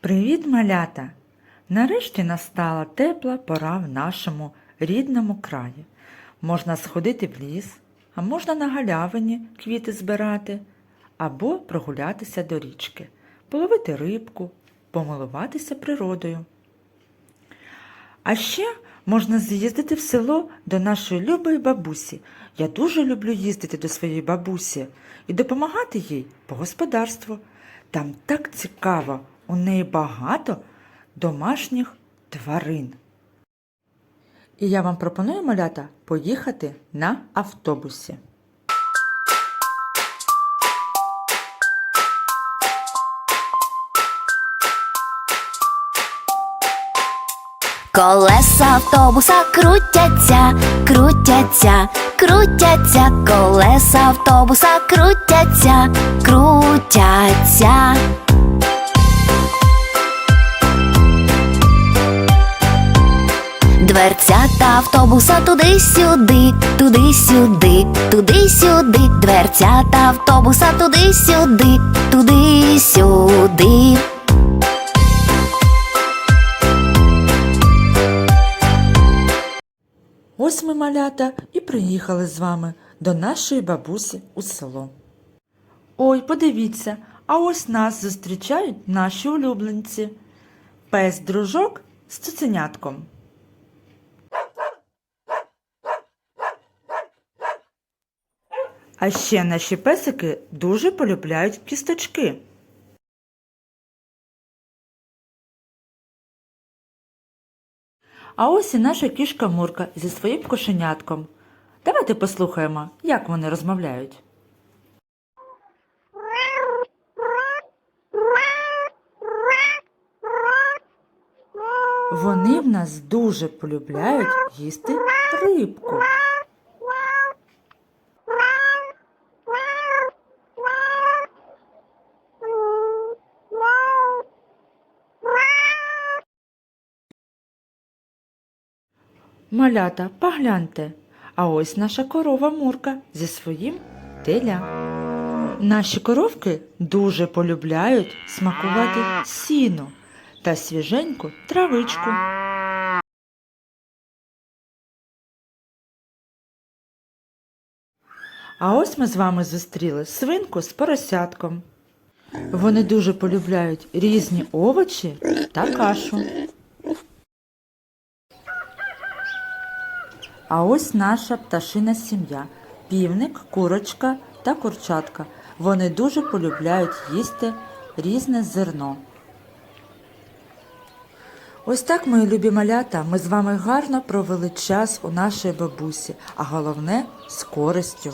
Привіт, малята! Нарешті настала тепла пора в нашому рідному краї. Можна сходити в ліс, а можна на галявині квіти збирати, або прогулятися до річки, половити рибку, помилуватися природою. А ще можна з'їздити в село до нашої любої бабусі. Я дуже люблю їздити до своєї бабусі і допомагати їй по господарству. Там так цікаво, у неї багато домашніх тварин. І я вам пропоную, малята, поїхати на автобусі. Колеса автобуса крутяться, крутяться, крутяться, колеса автобуса крутяться, крутяться. Дверцята автобуса туди-сюди, туди-сюди, туди-сюди, дверцята автобуса туди-сюди, туди-сюди. Ось ми, малята, і приїхали з вами до нашої бабусі у село. Ой, подивіться, а ось нас зустрічають наші улюбленці. Пес дружок з цуценятком. А ще наші песики дуже полюбляють кісточки. А ось і наша кішка Мурка зі своїм кошенятком. Давайте послухаємо, як вони розмовляють. Вони в нас дуже полюбляють їсти рибку. Малята, погляньте, а ось наша корова Мурка зі своїм теля. Наші коровки дуже полюбляють смакувати сіно та свіженьку травичку. А ось ми з вами зустріли свинку з поросятком. Вони дуже полюбляють різні овочі та кашу. А ось наша пташина сім'я. Півник, курочка та курчатка. Вони дуже полюбляють їсти різне зерно. Ось так, мої любі малята, ми з вами гарно провели час у нашій бабусі, а головне з користю.